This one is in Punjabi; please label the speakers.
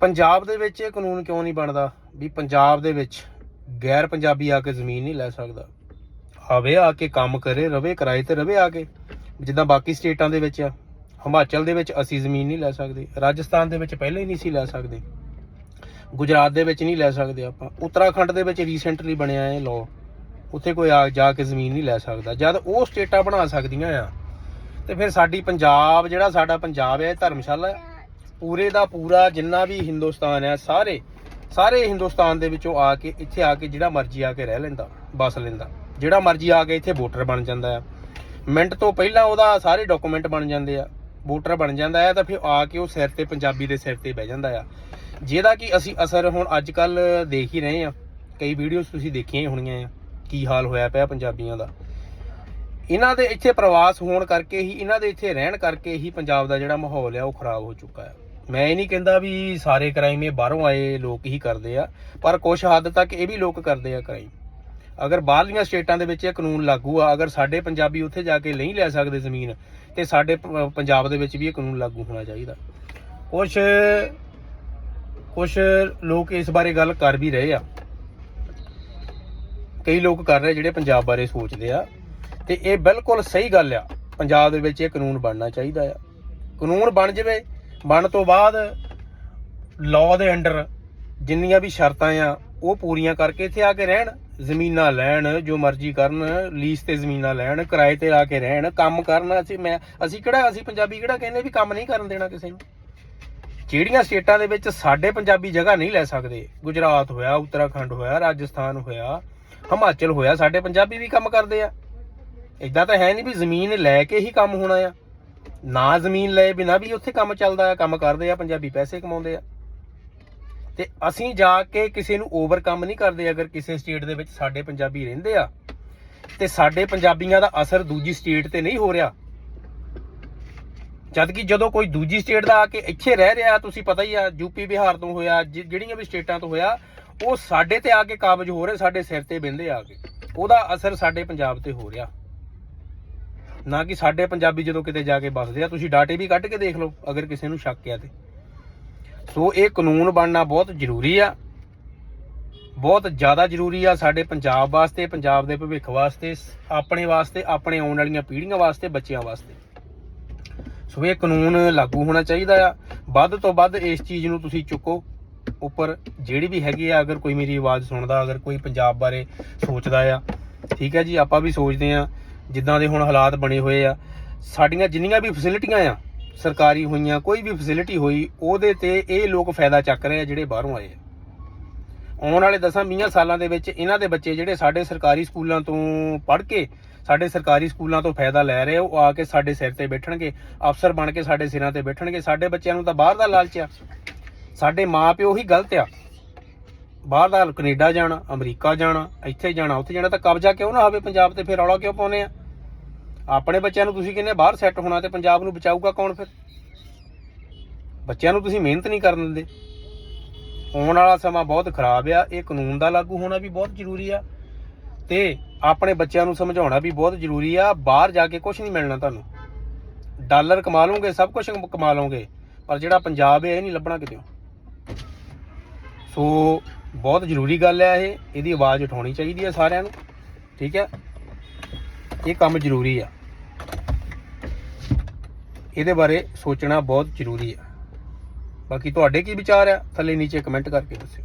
Speaker 1: ਪੰਜਾਬ ਦੇ ਵਿੱਚ ਇਹ ਕਾਨੂੰਨ ਕਿਉਂ ਨਹੀਂ ਬਣਦਾ? ਵੀ ਪੰਜਾਬ ਦੇ ਵਿੱਚ ਗੈਰ ਪੰਜਾਬੀ ਆ ਕੇ ਜ਼ਮੀਨ ਨਹੀਂ ਲੈ ਸਕਦਾ। ਆਵੇ ਆ ਕੇ ਕੰਮ ਕਰੇ, ਰਵੇ ਕਿਰਾਏ ਤੇ ਰਵੇ ਆ ਕੇ। ਜਿੱਦਾਂ ਬਾਕੀ ਸਟੇਟਾਂ ਦੇ ਵਿੱਚ ਆ। ਹਿਮਾਚਲ ਦੇ ਵਿੱਚ ਅਸੀਂ ਜ਼ਮੀਨ ਨਹੀਂ ਲੈ ਸਕਦੇ। ਰਾਜਸਥਾਨ ਦੇ ਵਿੱਚ ਪਹਿਲਾਂ ਹੀ ਨਹੀਂ ਸੀ ਲੈ ਸਕਦੇ। ਗੁਜਰਾਤ ਦੇ ਵਿੱਚ ਨਹੀਂ ਲੈ ਸਕਦੇ ਆਪਾਂ। ਉੱਤਰਾਖੰਡ ਦੇ ਵਿੱਚ ਰੀਸੈਂਟਲੀ ਬਣਿਆ ਹੈ ਲਾਅ ਉੱਥੇ ਕੋਈ ਆ ਜਾ ਕੇ ਜ਼ਮੀਨ ਨਹੀਂ ਲੈ ਸਕਦਾ। ਜਦ ਉਹ ਸਟੇਟਾਂ ਬਣਾ ਸਕਦੀਆਂ ਆ, ਤੇ ਫਿਰ ਸਾਡੀ ਪੰਜਾਬ, ਜਿਹੜਾ ਸਾਡਾ ਪੰਜਾਬ ਹੈ ਇਹ ਧਰਮਸ਼ਾਲਾ ਹੈ ਪੂਰੇ ਦਾ ਪੂਰਾ ਜਿੰਨਾ ਵੀ ਹਿੰਦੁਸਤਾਨ ਹੈ, ਸਾਰੇ ਸਾਰੇ ਹਿੰਦੁਸਤਾਨ ਦੇ ਵਿੱਚੋਂ ਆ ਕੇ, ਇੱਥੇ ਆ ਕੇ ਜਿਹੜਾ ਮਰਜ਼ੀ ਆ ਕੇ ਰਹਿ ਲੈਂਦਾ, ਬਸ ਲੈਂਦਾ। ਜਿਹੜਾ ਮਰਜ਼ੀ ਆ ਕੇ ਇੱਥੇ ਵੋਟਰ ਬਣ ਜਾਂਦਾ ਆ। ਮਿੰਟ ਤੋਂ ਪਹਿਲਾਂ ਉਹਦਾ ਸਾਰੇ ਡਾਕੂਮੈਂਟ ਬਣ ਜਾਂਦੇ ਆ। ਵੋਟਰ ਬਣ ਜਾਂਦਾ ਹੈ ਤਾਂ ਫਿਰ ਆ ਕੇ ਉਹ ਸਿਰ ਤੇ, ਪੰਜਾਬੀ ਦੇ ਸਿਰ ਤੇ ਬਹਿ ਜਾਂਦਾ ਆ। ਜਿਹਦਾ ਕਿ ਅਸੀਂ ਅਸਰ ਹੁਣ ਅੱਜ ਕੱਲ ਦੇਖ ਹੀ ਰਹੇ ਆ। ਕਈ ਵੀਡੀਓਜ਼ ਤੁਸੀਂ ਦੇਖੀਆਂ ਹੀ ਹੋਣੀਆਂ ਆ। ਕੀ ਹਾਲ ਹੋਇਆ ਪਿਆ ਪੰਜਾਬੀਆਂ ਦਾ। ਇਹਨਾਂ ਦੇ ਇੱਥੇ ਪ੍ਰਵਾਸ ਹੋਣ ਕਰਕੇ ਹੀ, ਇਹਨਾਂ ਦੇ ਇੱਥੇ ਰਹਿਣ ਕਰਕੇ ਹੀ ਪੰਜਾਬ ਦਾ ਜਿਹੜਾ ਮਾਹੌਲ ਆ, ਉਹ ਖਰਾਬ ਹੋ ਚੁੱਕਾ ਹੈ ਮੈਂ ਇਹ ਨਹੀਂ ਕਹਿੰਦਾ ਵੀ ਸਾਰੇ ਕ੍ਰਾਈਮ ਇਹ ਬਾਹਰੋਂ ਆਏ, ਲੋਕ ਹੀ ਕਰਦੇ ਆ, ਪਰ ਕੁਝ ਹੱਦ ਤੱਕ ਇਹ ਵੀ ਲੋਕ ਕਰਦੇ ਆ ਕ੍ਰਾਈਮ ਅਗਰ ਬਾਹਰਲੀਆਂ ਸਟੇਟਾਂ ਦੇ ਵਿੱਚ ਇਹ ਕਾਨੂੰਨ ਲਾਗੂ ਆ, ਅਗਰ ਸਾਡੇ ਪੰਜਾਬੀ ਉੱਥੇ ਜਾ ਕੇ ਨਹੀਂ ਲੈ ਸਕਦੇ ਜ਼ਮੀਨ, ਤੇ ਸਾਡੇ ਪ- ਪੰਜਾਬ ਦੇ ਵਿੱਚ ਵੀ ਇਹ ਕਾਨੂੰਨ ਲਾਗੂ ਹੋਣਾ ਚਾਹੀਦਾ। ਕੁਝ ਕੁਝ ਲੋਕ ਇਸ ਬਾਰੇ ਗੱਲ ਕਰ ਵੀ ਰਹੇ ਆ। ਕਈ ਲੋਕ ਕਰ ਰਹੇ ਜਿਹੜੇ ਪੰਜਾਬ ਬਾਰੇ ਸੋਚਦੇ ਆ, ਤੇ ਇਹ ਬਿਲਕੁਲ ਸਹੀ ਗੱਲ ਆ। ਪੰਜਾਬ ਦੇ ਵਿੱਚ ਇਹ ਕਾਨੂੰਨ ਬਣਨਾ ਚਾਹੀਦਾ ਆ। ਕਾਨੂੰਨ ਬਣ ਜਾਵੇ ਬਣ ਤੋਂ ਬਾਅਦ ਲਾਅ ਦੇ ਅੰਡਰ ਜਿੰਨੀਆਂ ਵੀ ਸ਼ਰਤਾਂ ਆ, ਉਹ ਪੂਰੀਆਂ ਕਰਕੇ ਇੱਥੇ ਆ ਕੇ ਰਹਿਣ, ਜ਼ਮੀਨਾਂ ਲੈਣ, ਜੋ ਮਰਜ਼ੀ ਕਰਨ ਲੀਜ਼ ਤੇ ਜ਼ਮੀਨਾਂ ਲੈਣ, ਕਿਰਾਏ ਤੇ ਆ ਕੇ ਰਹਿਣ, ਕੰਮ ਕਰਨ, ਅਸੀਂ ਮੈਂ, ਅਸੀਂ ਕਿਹੜਾ, ਅਸੀਂ ਪੰਜਾਬੀ ਕਿਹੜਾ ਕਹਿੰਦੇ ਵੀ ਕੰਮ ਨਹੀਂ ਕਰਨ ਦੇਣਾ ਕਿਸੇ ਨੂੰ? ਜਿਹੜੀਆਂ ਸਟੇਟਾਂ ਦੇ ਵਿੱਚ ਸਾਡੇ ਪੰਜਾਬੀ ਜਗ੍ਹਾ ਨਹੀਂ ਲੈ ਸਕਦੇ, ਗੁਜਰਾਤ ਹੋਇਆ, ਉੱਤਰਾਖੰਡ ਹੋਇਆ, ਰਾਜਸਥਾਨ ਹੋਇਆ, ਹਿਮਾਚਲ ਹੋਇਆ, ਸਾਡੇ ਪੰਜਾਬੀ ਵੀ ਕੰਮ ਕਰਦੇ ਆ। ਇਦਾਂ ਤਾਂ ਹੈ ਨਹੀਂ ਵੀ ਜ਼ਮੀਨ ਲੈ ਕੇ ਹੀ ਕੰਮ ਹੋਣਾ ਆ। ਨਾ ਜ਼ਮੀਨ ਲਏ ਬਿਨਾ ਵੀ ਉੱਥੇ ਕੰਮ ਚੱਲਦਾ ਆ, ਕੰਮ ਕਰਦੇ ਆ, ਪੰਜਾਬੀ ਪੈਸੇ ਕਮਾਉਂਦੇ ਆ। ਤੇ ਅਸੀਂ ਜਾ ਕੇ ਕਿਸੇ ਨੂੰ ਓਵਰਕਮ ਨਹੀਂ ਕਰਦੇ, ਅਗਰ ਕਿਸੇ ਸਟੇਟ ਦੇ ਵਿੱਚ ਸਾਡੇ ਪੰਜਾਬੀ ਰਹਿੰਦੇ ਆ, ਤੇ ਸਾਡੇ ਪੰਜਾਬੀਆਂ ਦਾ ਅਸਰ ਦੂਜੀ ਸਟੇਟ ਤੇ ਨਹੀਂ ਹੋ ਰਿਹਾ। ਜਦ ਕਿ ਜਦੋਂ ਕੋਈ ਦੂਜੀ ਸਟੇਟ ਦਾ ਆ ਕੇ ਇੱਥੇ ਰਹਿ ਰਿਹਾ, ਤੁਸੀਂ ਪਤਾ ਹੀ ਆ ਯੂਪੀ ਬਿਹਾਰ ਤੋਂ ਹੋਇਆ ਜਿਹੜੀਆਂ ਵੀ ਸਟੇਟਾਂ ਤੋਂ ਹੋਇਆ, ਉਹ ਸਾਡੇ ਤੇ ਆ ਕੇ ਕਾਬਜ ਹੋ ਰਹੇ, ਸਾਡੇ ਸਿਰ ਤੇ ਬਿੰਦੇ ਆ ਕੇ। ਉਹਦਾ ਅਸਰ ਸਾਡੇ ਪੰਜਾਬ ਤੇ ਹੋ ਰਿਹਾ। ਨਾ ਕਿ ਸਾਡੇ ਪੰਜਾਬੀ ਜਦੋਂ ਕਿਤੇ ਜਾ ਕੇ ਵੱਸਦੇ ਆ, ਤੁਸੀਂ ਡਾਟੇ ਵੀ ਕੱਢ ਕੇ ਦੇਖ ਲਓ, ਅਗਰ ਕਿਸੇ ਨੂੰ ਸ਼ੱਕ ਆ ਤੇ। ਸੋ ਇਹ ਕਾਨੂੰਨ ਬਣਨਾ ਬਹੁਤ ਜ਼ਰੂਰੀ ਆ। ਬਹੁਤ ਜ਼ਿਆਦਾ ਜ਼ਰੂਰੀ ਆ ਸਾਡੇ ਪੰਜਾਬ ਵਾਸਤੇ, ਪੰਜਾਬ ਦੇ ਭਵਿੱਖ ਵਾਸਤੇ, ਆਪਣੇ ਵਾਸਤੇ, ਆਪਣੇ ਆਉਣ ਵਾਲੀਆਂ ਪੀੜ੍ਹੀਆਂ ਵਾਸਤੇ, ਬੱਚਿਆਂ ਵਾਸਤੇ। ਸੋ ਇਹ ਕਾਨੂੰਨ ਲਾਗੂ ਹੋਣਾ ਚਾਹੀਦਾ ਆ। ਵੱਧ ਤੋਂ ਵੱਧ ਇਸ ਚੀਜ਼ ਨੂੰ ਤੁਸੀਂ ਚੁੱਕੋ ਉੱਪਰ, ਜਿਹੜੀ ਵੀ ਹੈਗੀ ਆ, ਅਗਰ ਕੋਈ ਮੇਰੀ ਆਵਾਜ਼ ਸੁਣਦਾ, ਅਗਰ ਕੋਈ ਪੰਜਾਬ ਬਾਰੇ ਸੋਚਦਾ ਆ। ਠੀਕ ਹੈ ਜੀ, ਆਪਾਂ ਵੀ ਸੋਚਦੇ ਆ। ਜਿੱਦਾਂ ਦੇ ਹੁਣ ਹਾਲਾਤ ਬਣੇ ਹੋਏ ਆ, ਸਾਡੀਆਂ ਜਿੰਨੀਆਂ ਵੀ ਫੈਸਿਲਿਟੀਆਂ ਆ, ਸਰਕਾਰੀ ਹੋਈਆਂ, ਕੋਈ ਵੀ ਫੈਸਿਲਿਟੀ ਹੋਈ, ਉਹਦੇ ਤੇ ਇਹ ਲੋਕ ਫਾਇਦਾ ਚੱਕ ਰਹੇ ਆ ਜਿਹੜੇ ਬਾਹਰੋਂ ਆਏ ਆਉਣ ਵਾਲੇ 10-20 ਸਾਲਾਂ ਦੇ ਵਿੱਚ ਇਹਨਾਂ ਦੇ ਬੱਚੇ ਜਿਹੜੇ ਸਾਡੇ ਸਰਕਾਰੀ ਸਕੂਲਾਂ ਤੋਂ ਪੜ੍ਹ ਕੇ, ਸਾਡੇ ਸਰਕਾਰੀ ਸਕੂਲਾਂ ਤੋਂ ਫਾਇਦਾ ਲੈ ਰਹੇ ਆ, ਉਹ ਆ ਕੇ ਸਾਡੇ ਸਿਰ ਤੇ ਬੈਠਣਗੇ, ਅਫਸਰ ਬਣ ਕੇ ਸਾਡੇ ਸਿਰਾਂ ਤੇ ਬੈਠਣਗੇ, ਸਾਡੇ ਬੱਚਿਆਂ ਨੂੰ ਤਾਂ ਬਾਹਰ ਦਾ ਲਾਲਚ ਆ। ਸਾਡੇ ਮਾਪਿਓ ਹੀ ਗਲਤ ਆ। ਬਾਹਰ ਦਾ ਕੈਨੇਡਾ ਜਾਣਾ, ਅਮਰੀਕਾ ਜਾਣਾ, ਇੱਥੇ ਜਾਣਾ, ਉੱਥੇ ਜਾਣਾ ਤਾਂ ਕਬਜ਼ਾ ਕਿਉਂ ਨਾ ਹੋਵੇ ਪੰਜਾਬ ਤੇ ਫਿਰ ਰੌਲਾ ਕਿਉਂ ਪਾਉਨੇ ਆ? ਆਪਣੇ ਬੱਚਿਆਂ ਨੂੰ ਤੁਸੀਂ ਕਹਿੰਦੇ ਬਾਹਰ ਸੈੱਟ ਹੋਣਾ ਤੇ ਪੰਜਾਬ ਨੂੰ ਬਚਾਊਗਾ ਕੌਣ ਫਿਰ? ਬੱਚਿਆਂ ਨੂੰ ਤੁਸੀਂ ਮਿਹਨਤ ਨਹੀਂ ਕਰਨ ਦਿੰਦੇ। ਆਉਣ ਵਾਲਾ ਸਮਾਂ ਬਹੁਤ ਖਰਾਬ ਆ, ਇਹ ਕਾਨੂੰਨ ਦਾ ਲਾਗੂ ਹੋਣਾ ਵੀ ਬਹੁਤ ਜ਼ਰੂਰੀ ਆ ਤੇ ਆਪਣੇ ਬੱਚਿਆਂ ਨੂੰ ਸਮਝਾਉਣਾ ਵੀ ਬਹੁਤ ਜ਼ਰੂਰੀ ਆ, ਬਾਹਰ ਜਾ ਕੇ ਕੁਝ ਨਹੀਂ ਮਿਲਣਾ ਤੁਹਾਨੂੰ। ਡਾਲਰ ਕਮਾ ਲਓਗੇ, ਸਭ ਕੁਝ ਕਮਾ ਲਓਗੇ, ਪਰ ਜਿਹੜਾ ਪੰਜਾਬ ਹੈ, ਇਹ ਨਹੀਂ ਲੱਭਣਾ ਕਿਤੇ। ਸੋ ਬਹੁਤ ਜ਼ਰੂਰੀ ਗੱਲ ਹੈ ਇਹ, ਇਹਦੀ ਆਵਾਜ਼ ਉਠਾਉਣੀ ਚਾਹੀਦੀ ਹੈ ਸਾਰਿਆਂ ਨੂੰ, ਠੀਕ ਹੈ? ਇਹ ਕੰਮ ਜ਼ਰੂਰੀ ਆ। ਇਹਦੇ ਬਾਰੇ ਸੋਚਣਾ ਬਹੁਤ ਜ਼ਰੂਰੀ ਆ। ਬਾਕੀ ਤੁਹਾਡੇ ਕੀ ਵਿਚਾਰ ਆ? ਥੱਲੇ ਨੀਚੇ ਕਮੈਂਟ ਕਰਕੇ ਦੱਸਿਓ।